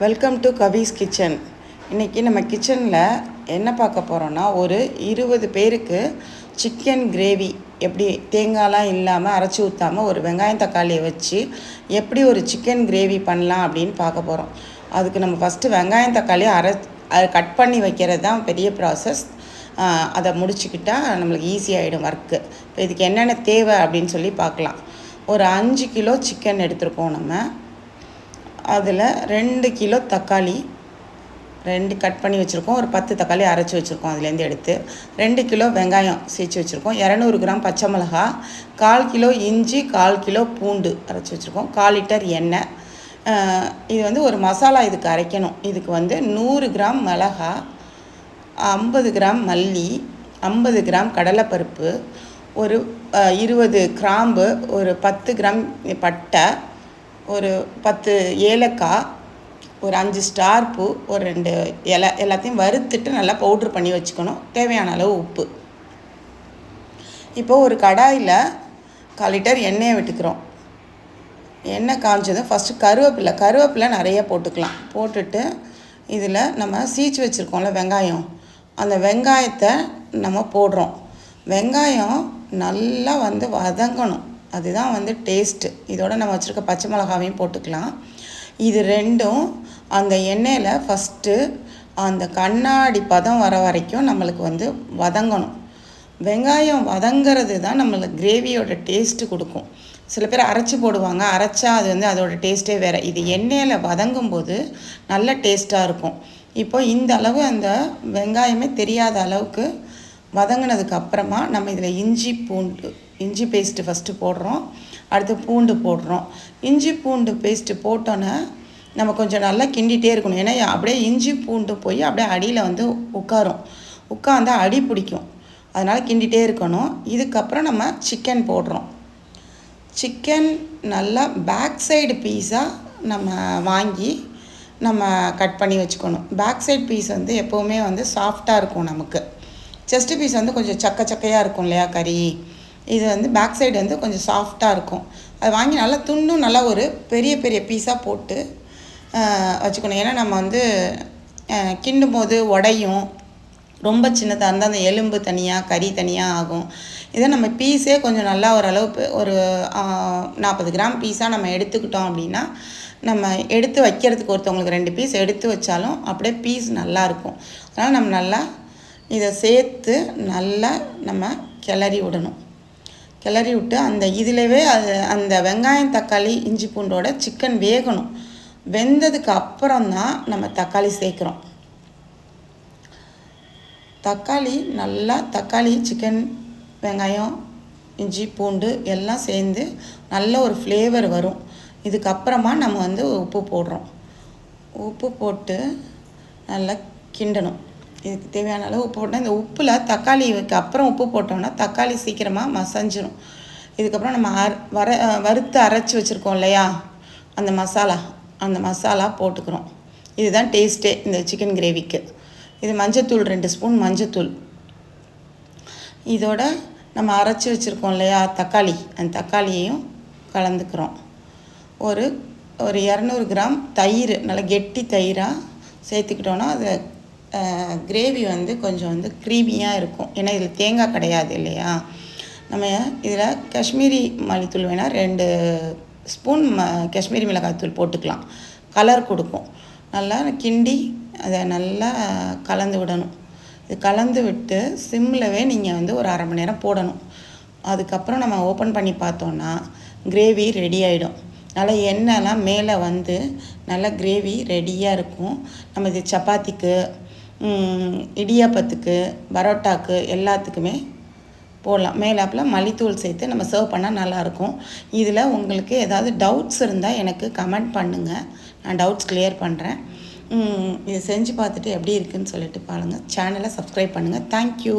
Welcome to Swiss kitchen இன்றைக்கி நம்ம கிச்சனில் என்ன பார்க்க போகிறோன்னா ஒரு இருபது பேருக்கு சிக்கன் கிரேவி எப்படி தேங்காய்லாம் இல்லாமல் அரைச்சி ஊற்றாமல் ஒரு வெங்காயம் தக்காளியை வச்சு எப்படி ஒரு சிக்கன் கிரேவி பண்ணலாம் அப்படின்னு பார்க்க போகிறோம் அதுக்கு நம்ம ஃபஸ்ட்டு வெங்காயம் தக்காளி அரை அதை கட் பண்ணி வைக்கிறது தான் பெரிய ப்ராசஸ் அதை முடிச்சுக்கிட்டால் நம்மளுக்கு ஈஸியாகிடும் ஒர்க்கு இப்போ இதுக்கு என்னென்ன தேவை அப்படின்னு சொல்லி பார்க்கலாம். ஒரு அஞ்சு கிலோ சிக்கன் எடுத்திருக்கோம் நம்ம. அதில் ரெண்டு கிலோ தக்காளி ரெண்டு கட் பண்ணி வச்சுருக்கோம். ஒரு பத்து தக்காளி அரைச்சி வச்சுருக்கோம் அதுலேருந்து எடுத்து. ரெண்டு கிலோ வெங்காயம் சீச்சு வச்சுருக்கோம். இரநூறு கிராம் பச்சை மிளகா கால் கிலோ இஞ்சி கால் கிலோ பூண்டு அரைச்சி வச்சுருக்கோம். கால் லிட்டர் எண்ணெய். இது வந்து ஒரு மசாலா இதுக்கு அரைக்கணும். இதுக்கு வந்து நூறு கிராம் மிளகா ஐம்பது கிராம் மல்லி ஐம்பது கிராம் கடலைப்பருப்பு ஒரு இருபது கிராம்பு ஒரு பத்து கிராம் பட்டை ஒரு பத்து ஏலக்காய் ஒரு அஞ்சு ஸ்டார் பூ ஒரு ரெண்டு இலை எல்லாத்தையும் வறுத்துட்டு நல்லா பவுட்ரு பண்ணி வச்சுக்கணும். தேவையான அளவு உப்பு. இப்போ ஒரு கடாயில் கால் லிட்டர் எண்ணெயை விட்டுக்கிறோம். எண்ணெய் காஞ்சதும் ஃபஸ்ட்டு கருவேப்பிலை கருவேப்பிலை நிறைய போட்டுக்கலாம். போட்டுட்டு இதில் நம்ம சீச்சு வச்சுருக்கோம்ல வெங்காயம். அந்த வெங்காயத்தை நம்ம போடுறோம். வெங்காயம் நல்லா வந்து வதங்கணும். அதுதான் வந்து டேஸ்ட்டு. இதோட நம்ம வச்சுருக்க பச்சை மிளகாவையும் போட்டுக்கலாம். இது ரெண்டும் அந்த எண்ணெயில் ஃபஸ்ட்டு அந்த கண்ணாடி பதம் வர வரைக்கும் நம்மளுக்கு வந்து வதங்கணும். வெங்காயம் வதங்கிறது தான் நம்மளுக்கு கிரேவியோட டேஸ்ட்டு கொடுக்கும். சில பேர் அரைச்சி போடுவாங்க. அரைச்சா அது வந்து அதோட டேஸ்ட்டே வேறு. இது எண்ணெயில் வதங்கும் போது நல்ல டேஸ்ட்டாக இருக்கும். இப்போ இந்த அளவு அந்த வெங்காயமே தெரியாத அளவுக்கு வதங்கினதுக்கு அப்புறமா நம்ம இதில் இஞ்சி பூண்டு இஞ்சி பேஸ்ட்டு ஃபஸ்ட்டு போடுறோம். அடுத்து பூண்டு போடுறோம். இஞ்சி பூண்டு பேஸ்ட்டு போட்டோன்னே நம்ம கொஞ்சம் நல்லா கிண்டிகிட்டே இருக்கணும். ஏன்னா அப்படியே இஞ்சி பூண்டு போய் அப்படியே அடியில் வந்து உட்காரும் உட்காந்து அடி பிடிக்கும். அதனால் கிண்டிகிட்டே இருக்கணும். இதுக்கப்புறம் நம்ம சிக்கன் போடுறோம். சிக்கன் நல்லா பேக் சைடு பீஸாக நம்ம வாங்கி நம்ம கட் பண்ணி வச்சுக்கணும். பேக் சைடு பீஸ் வந்து எப்போவுமே வந்து சாஃப்டாக இருக்கும் நமக்கு. செஸ்ட் பீஸ் வந்து கொஞ்சம் சக்க சக்கையாக இருக்கும் இல்லையா கறி? இது வந்து பேக் சைடு வந்து கொஞ்சம் சாஃப்டாக இருக்கும். அது வாங்கி நல்லா துண்டும் நல்லா ஒரு பெரிய பெரிய பீஸாக போட்டு வச்சுக்கணும். ஏன்னா நம்ம வந்து கிண்டும் போது உடையும். ரொம்ப சின்னதாக இருந்தால் அந்த எலும்பு தனியாக கறி தனியாக ஆகும். இதை நம்ம பீஸே கொஞ்சம் நல்லா ஓரளவு ஒரு நாற்பது கிராம் பீஸாக நம்ம எடுத்துக்கிட்டோம் அப்படின்னா நம்ம எடுத்து வைக்கிறதுக்கு ஒருத்தவங்களுக்கு ரெண்டு பீஸ் எடுத்து வச்சாலும் அப்படியே பீஸ் நல்லாயிருக்கும் அதனால் நம்ம நல்லா இதை சேர்த்து நல்லா நம்ம கிளறி விடணும். கிளறி விட்டு அந்த இதிலவே அது அந்த வெங்காயம் தக்காளி இஞ்சி பூண்டோட சிக்கன் வேகணும். வெந்ததுக்கு அப்புறம் தான் நம்ம தக்காளி சேர்க்குறோம். தக்காளி நல்லா தக்காளி சிக்கன் வெங்காயம் இஞ்சி பூண்டு எல்லாம் சேர்ந்து நல்ல ஒரு ஃப்ளேவர் வரும். இதுக்கப்புறமா நம்ம வந்து உப்பு போடுறோம். உப்பு போட்டு நல்லா கிண்டணும். இதுக்கு தேவையான அளவு உப்பு போட்டால் இந்த உப்பில் தக்காளிக்கு அப்புறம் உப்பு போட்டோம்னா தக்காளி சீக்கிரமாக மசஞ்சிரும். இதுக்கப்புறம் நம்ம அர வர வறுத்து அரைச்சி வச்சுருக்கோம் இல்லையா? அந்த மசாலா அந்த மசாலா போட்டுக்கிறோம். இதுதான் டேஸ்ட்டே இந்த சிக்கன் கிரேவிக்கு. இது மஞ்சத்தூள் ரெண்டு ஸ்பூன் மஞ்சத்தூள். இதோட நம்ம அரைச்சி வச்சுருக்கோம் இல்லையா தக்காளி. அந்த தக்காளியையும் கலந்துக்கிறோம். ஒரு ஒரு இரநூறு கிராம் தயிர் நல்லா கெட்டி தயிராக சேர்த்துக்கிட்டோன்னா அது கிரேவி வந்து கொஞ்சம் வந்து க்ரீமியாக இருக்கும். ஏன்னா இதில் தேங்காய் கிடையாது இல்லையா? நம்ம இதில் காஷ்மீரி மல்லித்தூள் வேணால் ரெண்டு ஸ்பூன் ம காஷ்மீரி மிளகாய்த்தூள் போட்டுக்கலாம். கலர் கொடுக்கும். நல்லா கிண்டி அதை நல்லா கலந்து விடணும். இது கலந்து விட்டு சிம்மில்வே நீங்கள் வந்து ஒரு அரை மணி நேரம் போடணும். அதுக்கப்புறம் நம்ம ஓப்பன் பண்ணி பார்த்தோன்னா கிரேவி ரெடி ஆகிடும் நல்லா எண்ணெய்லாம் மேலே வந்து நல்லா கிரேவி ரெடியாக இருக்கும். நம்ம இது சப்பாத்திக்கு இடியாப்பத்துக்கு பரோட்டாக்கு எல்லாத்துக்குமே போடலாம். மேலாப்பில் மல்லித்தூள் சேர்த்து நம்ம சர்வ் பண்ணால் நல்லாயிருக்கும். இதில் உங்களுக்கு ஏதாவது டவுட்ஸ் இருந்தால் எனக்கு கமெண்ட் பண்ணுங்கள் நான் டவுட்ஸ் கிளியர் பண்ணுறேன் இதை செஞ்சு பார்த்துட்டு எப்படி இருக்குதுன்னு சொல்லிட்டு பாருங்கள் சேனலை சப்ஸ்கிரைப் பண்ணுங்கள் தேங்க்யூ